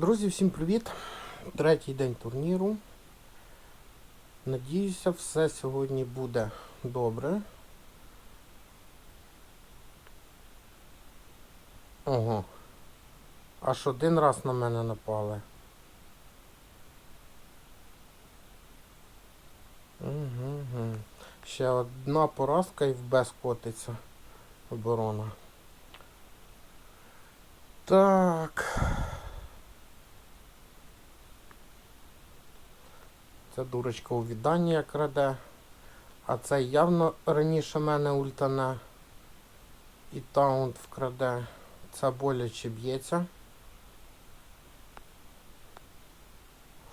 Друзі, всім привіт! Третій день турніру. Надіюся, все сьогодні буде добре. Ого. Аж один раз на мене напали. Угу. Ще одна поразка і в Б скотиться оборона. Так. Це дурочка у відданні як краде. А це явно раніше мене ультане. І таунт вкраде. Це боляче б'ється.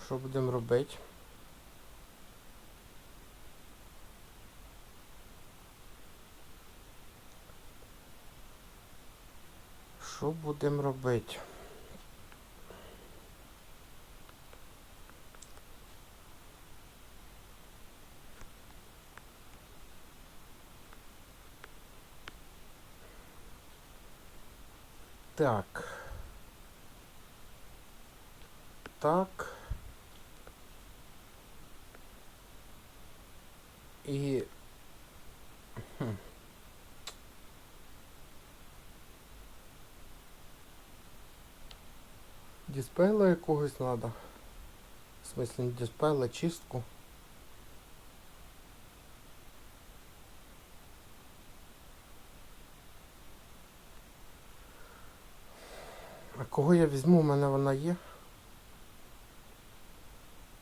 Що будемо робити? Що будемо робити? Так. Так. І. Хм. Диспейла якогось треба. В смысле не диспейла, чистку. А кого я візьму? У мене вона є?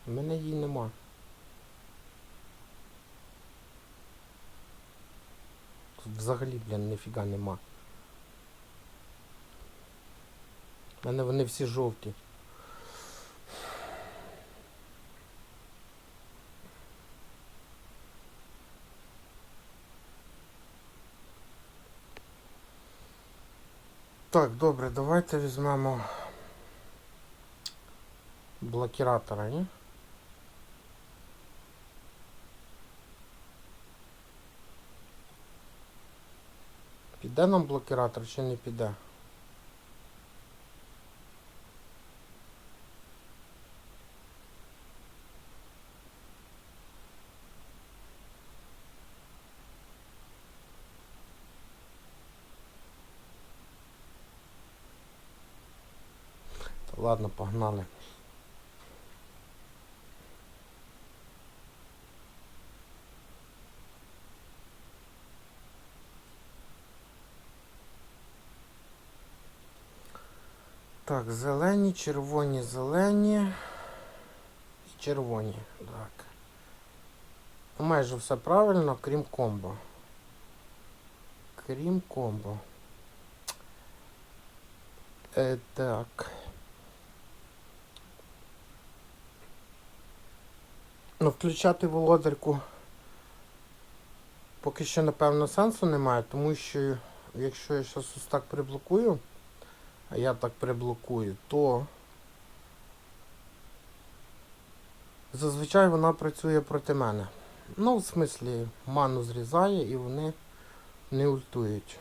У мене її нема. Тут взагалі, блін, ніфіга нема. У мене вони всі жовті. Так, добре, давайте візьмемо блокіратора, ні? Піде нам блокіратор чи не піде? Та Ладно, погнали. Так, зелені, червоні, зелені і червоні. Так. Майже все правильно, крім комбо. Крім комбо. Е, так. Ну, включати володарку поки що, напевно, сенсу немає, тому що якщо я зараз ось так приблокую, а я так приблокую, то зазвичай вона працює проти мене. Ну, в смислі, ману зрізає і вони не ультують.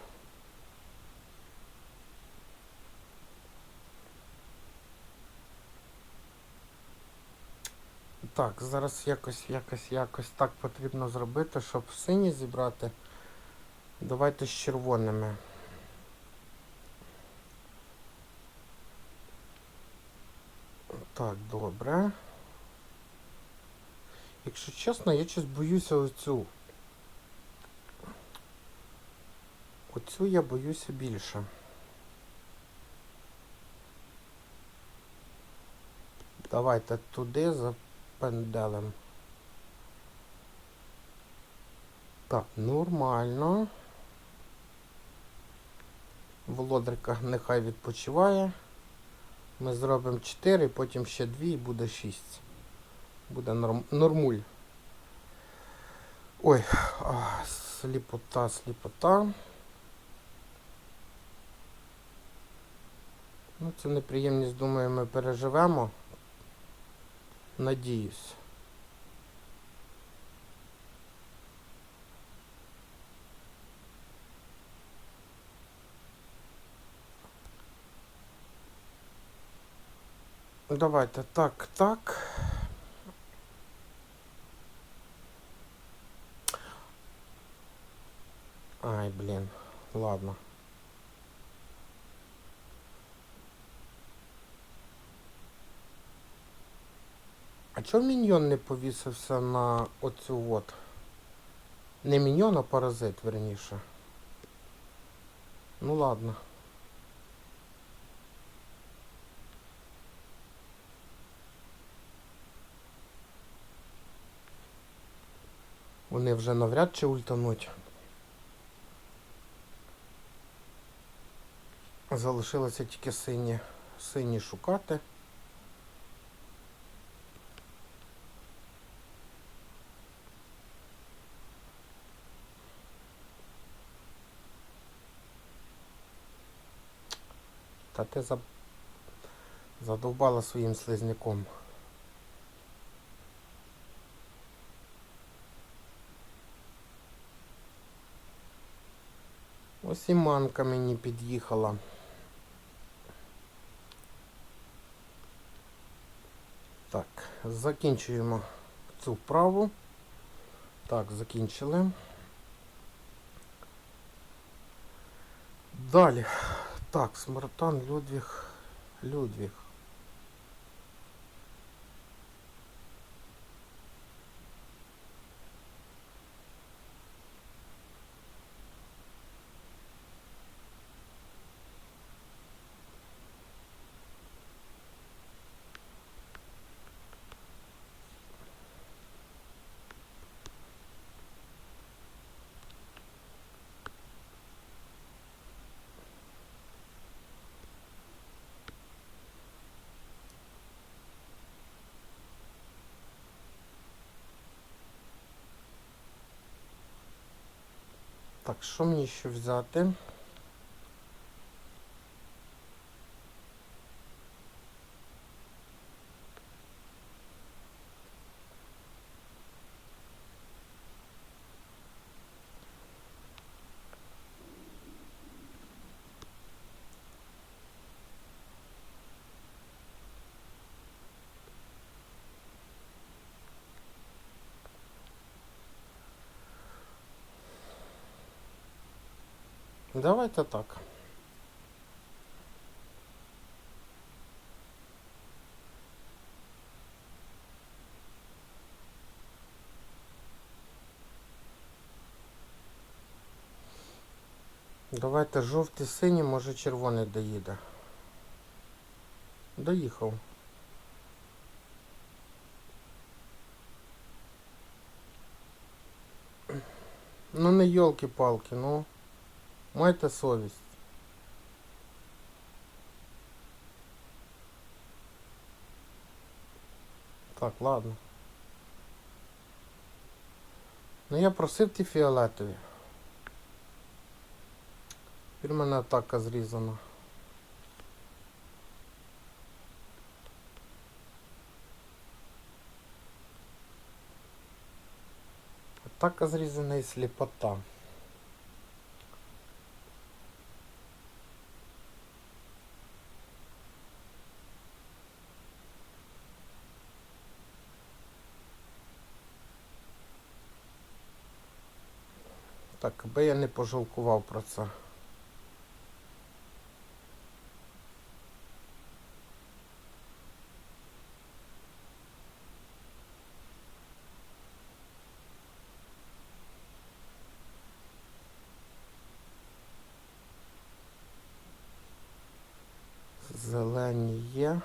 Так, зараз якось, якось, якось так потрібно зробити, щоб сині зібрати. Давайте з червоними. Так, добре. Якщо чесно, я щось боюся оцю. Оцю я боюся більше. Давайте туди за пенделем. Так, нормально. Володарка нехай відпочиває. Ми зробимо 4, потім ще 2 і буде 6. Буде норм... нормуль. Ой, а, сліпота, сліпота. Ну, цю неприємність, думаю, ми переживемо. Надіюсь. Давайте так, так. Ай, блін, ладно. А чого міньйон не повісився на оцю от? Не міньйон, а паразит, верніше. Ну ладно. Вони вже навряд чи ультануть. Залишилося тільки сині, сині шукати. Ти за... задовбала своїм слизняком. Ось і манка мені під'їхала. Так, закінчуємо цю вправу. Так, закінчили. Далі. Так, Смартан, Людвіг, Людвіг. Так, що мені ще взяти? Давайте так. Давайте жовтий синій, може червоний доїде. Доїхав. Ну не йолки-палки, ну. Майте совість. Так, ладно. Ну я просив ті фіолетові. Тепер в мене атака зрізана. Атака зрізана і сліпота. Так, аби я не пожалкував про це. Зелені є.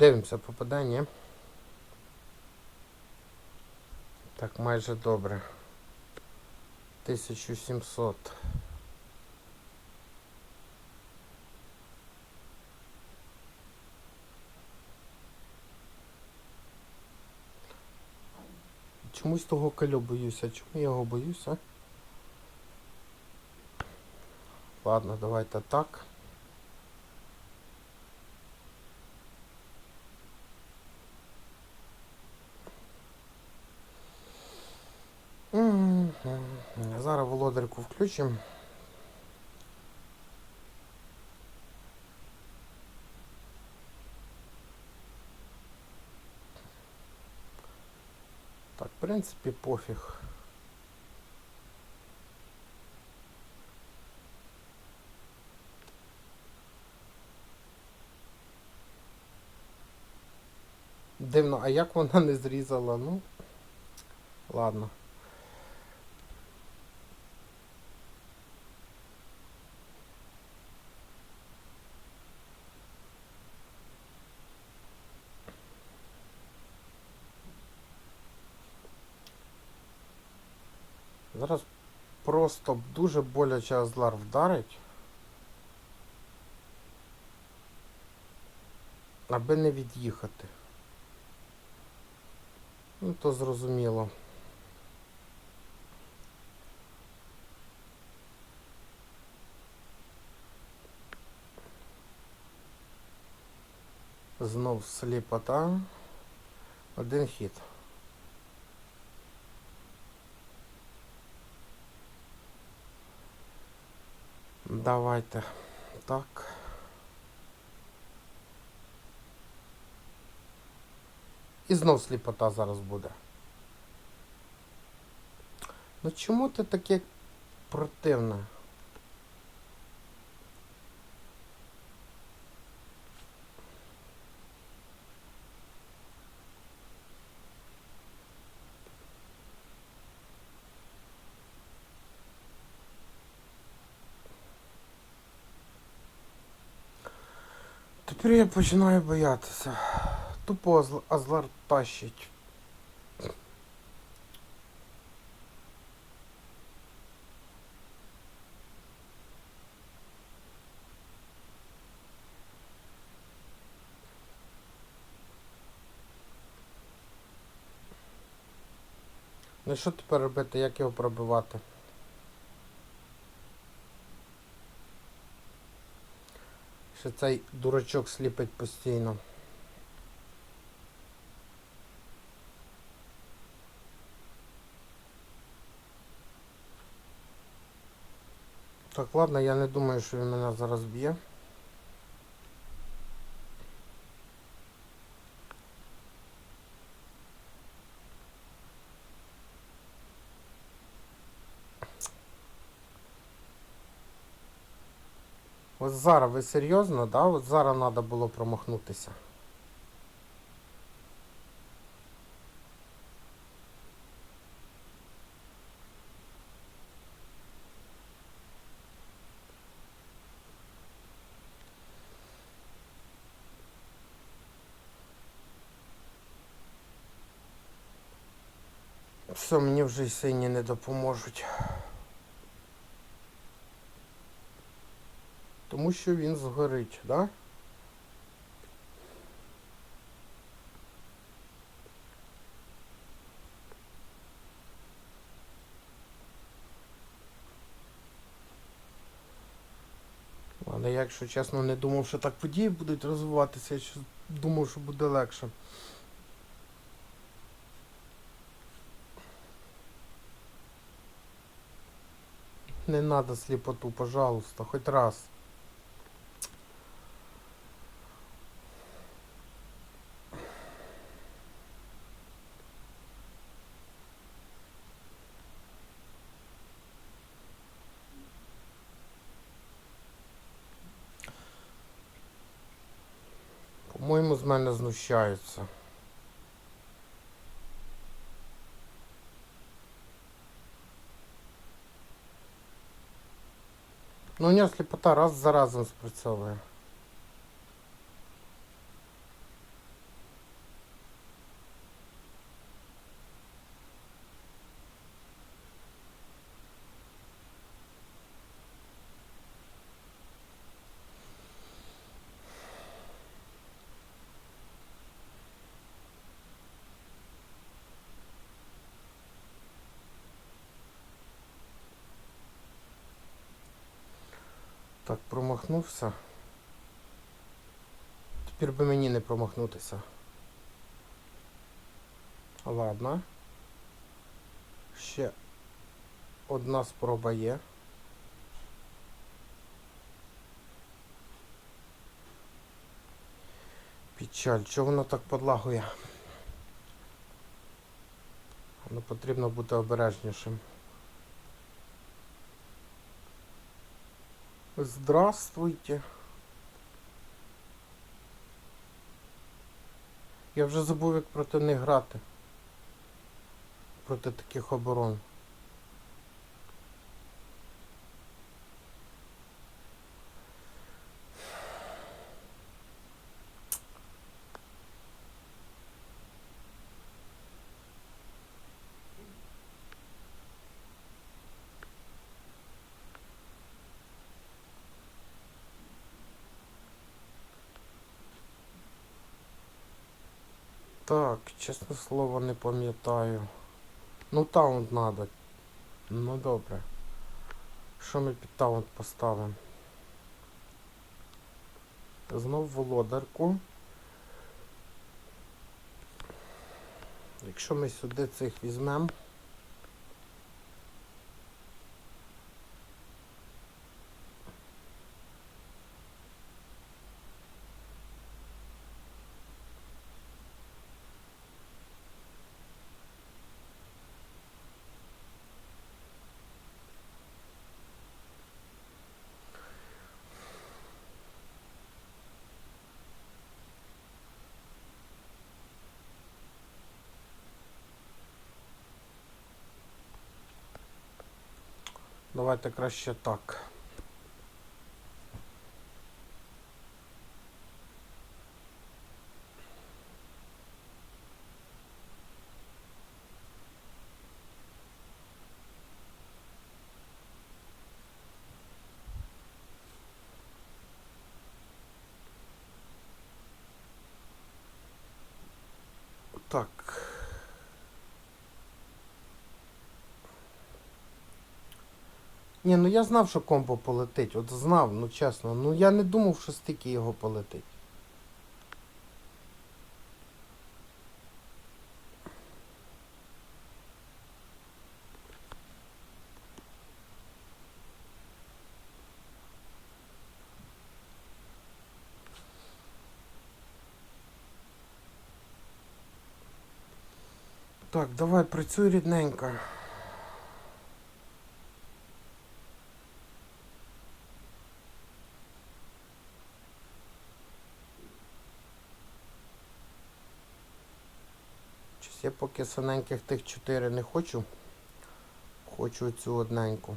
Дивимося попадання. Так, майже добре. 1700. Чомусь того кольо боюся. Чому я його боюся? Ладно, давайте так. Зараз володарку включимо. Так, в принципі, пофіг. Дивно, а як вона не зрізала? Ну. Ладно. Зараз просто дуже боляче Азлар вдарить. Аби не від'їхати. Ну, то зрозуміло. Знов сліпота. Один хід. Давайте. Так. І знов сліпота зараз буде. Ну чому ти таке противне? Тепер я починаю боятися. Тупо Азлар тащить. Ну що тепер робити? Як його пробивати? Ще цей дурачок сліпить постійно. Так, ладно, я не думаю, що він мене зараз б'є. От зараз ви серйозно, да? От зараз треба було промахнутися. Все, мені вже й сині не допоможуть. Тому що він згорить, да? Я, якщо чесно, не думав, що так події будуть розвиватися, я думав, що буде легше. Не надо слепоту, пожалуйста, хоть раз. Мене знущаються. Ну, у нього сліпота раз за разом спрацьовує. Так, промахнувся. Тепер би мені не промахнутися. Ладно. Ще Одна спроба є. Печаль, чого воно так подлагує? Ну, потрібно бути обережнішим. Здравствуйте. Я вже забув, як проти них грати. Проти таких оборон. Так, чесне слово, не пам'ятаю. Ну таунт треба. Ну добре. Що ми під таунт поставимо? Знов володарку. Якщо ми сюди цих візьмемо. Давайте краще так. Ні, ну я знав, що комбо полетить. От знав, ну чесно. Ну я не думав, що стільки його полетить. Так, давай працюй рідненько. Я поки синеньких тих чотири не хочу. Хочу цю одненьку.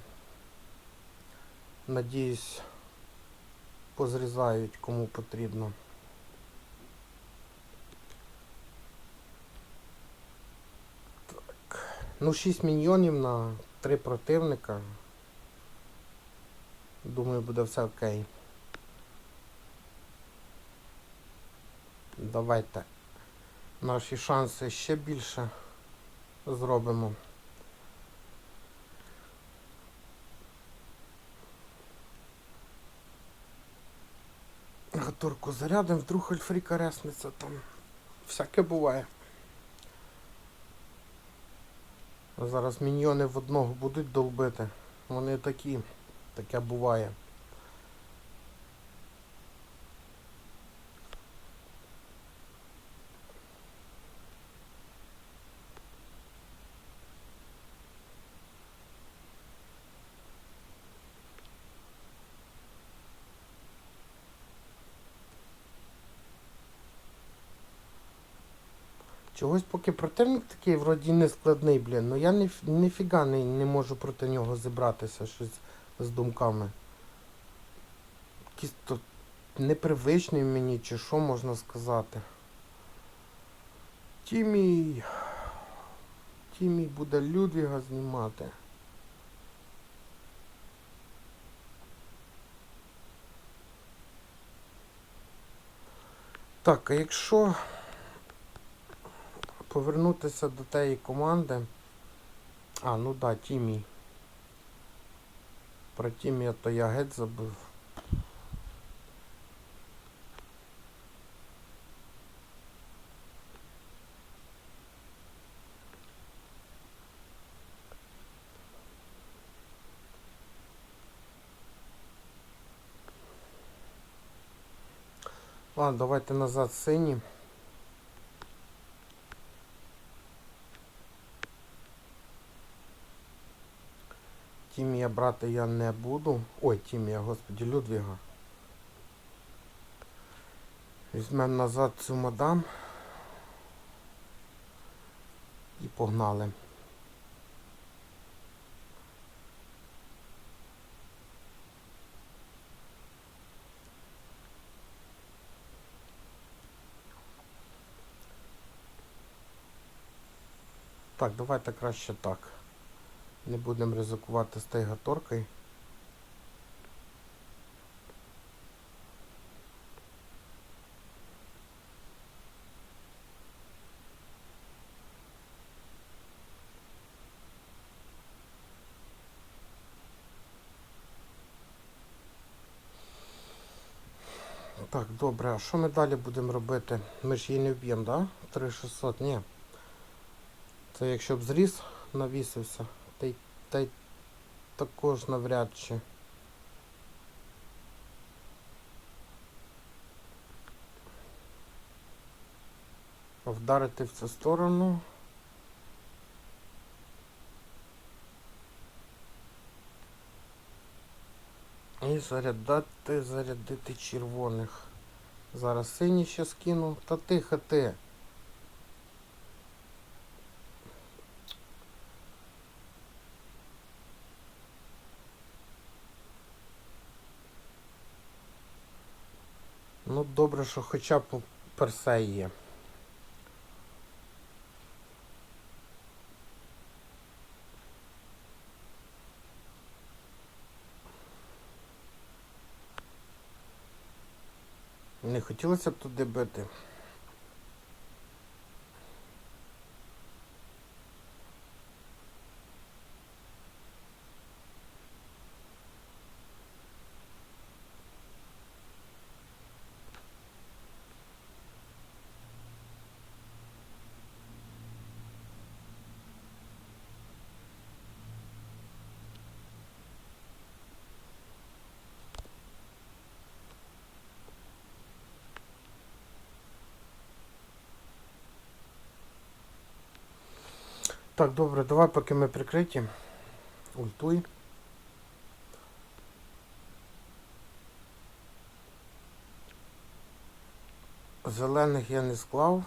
Надіюсь, позрізають кому потрібно. Так. Ну, 6 міньйонів на 3 противника. Думаю, буде все окей. Давайте наші шанси ще більше зробимо. Гаторку зарядим, вдруг альфріка ресниться там. Всяке буває. Зараз міньйони в одного будуть долбити. Вони такі. Таке буває. Чогось поки противник такий вроді не складний, блін. Ну я ні, ніфіга не, не можу проти нього зібратися щось з думками. Якийсь тут непривичний мені, чи що можна сказати. Тімій. Тімій буде Людвіга знімати. Так, а якщо повернутися до тієї команди. А, ну да, Тімі. Про Тімі то я геть забув. Ладно, давайте назад сині. Брати я не буду. Ой, Тімія, господі, Людвіга. Візьмемо назад цю мадам. І погнали. Так, давайте краще так. Не будемо ризикувати з тейгаторкою. Так, добре, а що ми далі будемо робити? Ми ж її не вб'ємо, да? 3600, ні. Це якщо б зріс навісився, та й, також навряд чи. Вдарити в цю сторону. І зарядати, зарядити червоних. Зараз сині ще скину. Та тихо ти. Ну, добре, що хоча б персе є. Не хотілося б туди бити. Так, добре, давай поки ми прикриті. Ультуй. Зелених я не склав.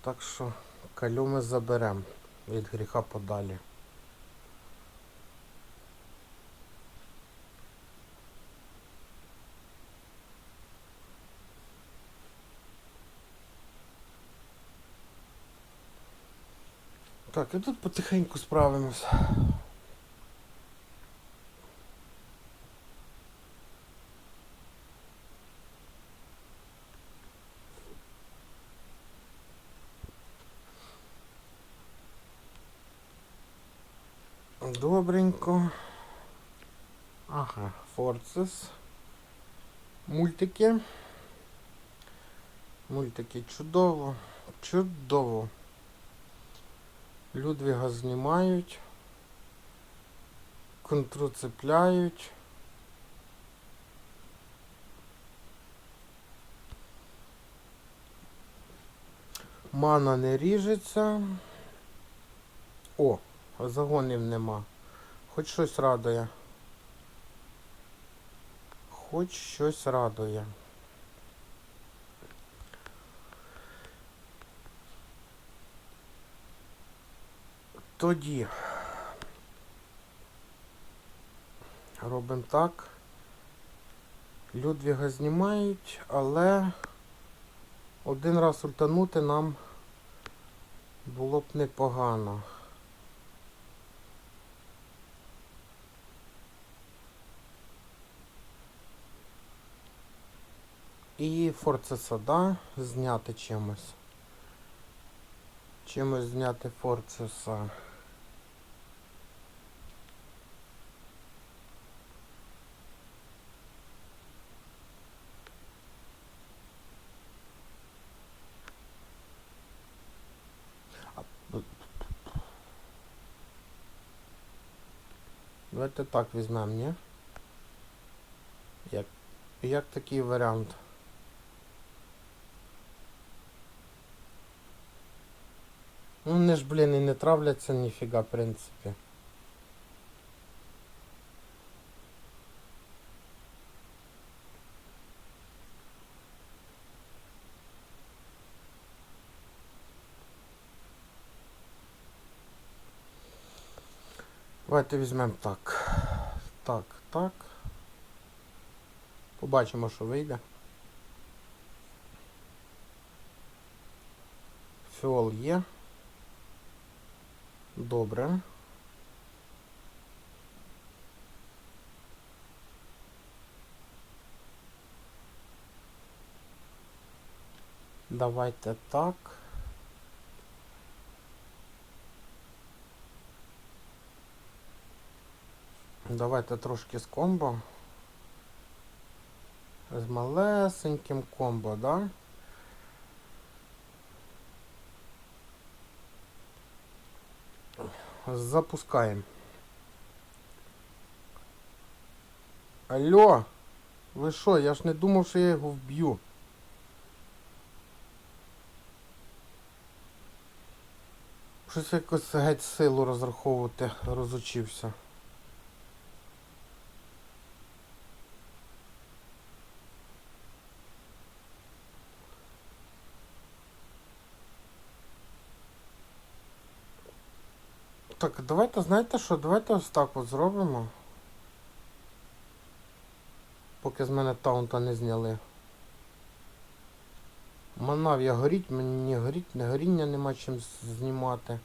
Так що калю ми заберемо від гріха подалі. Так, і тут потихеньку справимось. Добренько. Ага, Форцес. Мультики. Мультики чудово. Чудово. Людвіга знімають. Контру цепляють. Мана не ріжеться. О, загонів нема. Хоч щось радує. Хоч щось радує. Тоді робимо так. Людвіга знімають, але один раз ультанути нам було б непогано. І форцеса, зняти чимось. Чимось зняти форцеса. Давайте так візьмемо, ні? Як, як такий варіант? Ну, вони ж, блін, і не травляться ніфіга, в принципі. Давайте візьмемо так. Так, так. Побачимо, що вийде. Фіол є. Добре. Давайте так. Давайте трошки з комбо. З малесеньким комбо, да? Запускаємо. Алло! Ви що? Я ж не думав, що я його вб'ю. Щось якось геть силу розраховувати розучився. Давайте, знаєте що, давайте ось так от зробимо. Поки з мене таунта не зняли. Манав я горіть, мені не горіть, не горіння нема чим знімати.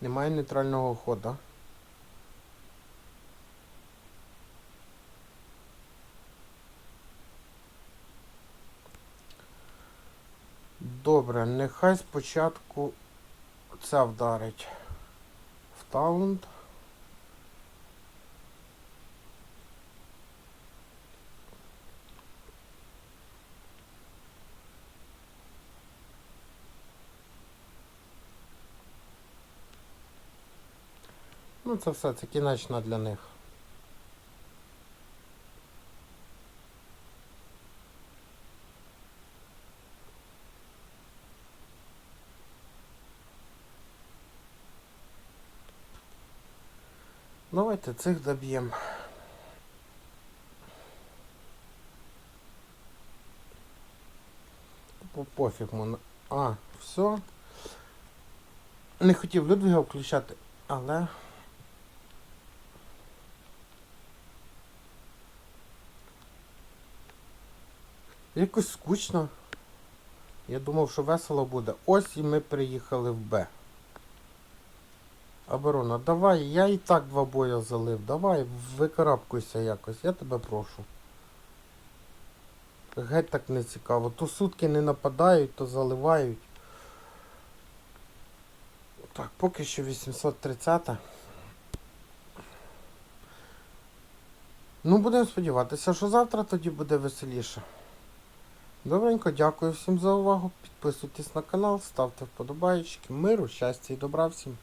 Немає нейтрального хода. Добре, нехай спочатку це вдарить в таунт. Ну, це все, це кінечна для них. Давайте цих доб'ємо. По- Пофіг мон. А, все. Не хотів Людвіга включати, але. Якось скучно. Я думав, що весело буде. Ось і ми приїхали в Б. Оборона, давай, я і так два боя залив. Давай, викарабкуйся якось, я тебе прошу. Геть так не цікаво. То сутки не нападають, то заливають. Так, поки що 830. Ну, будемо сподіватися, що завтра тоді буде веселіше. Добренько, дякую всім за увагу. Підписуйтесь на канал, ставте вподобайки. Миру, щастя і добра всім.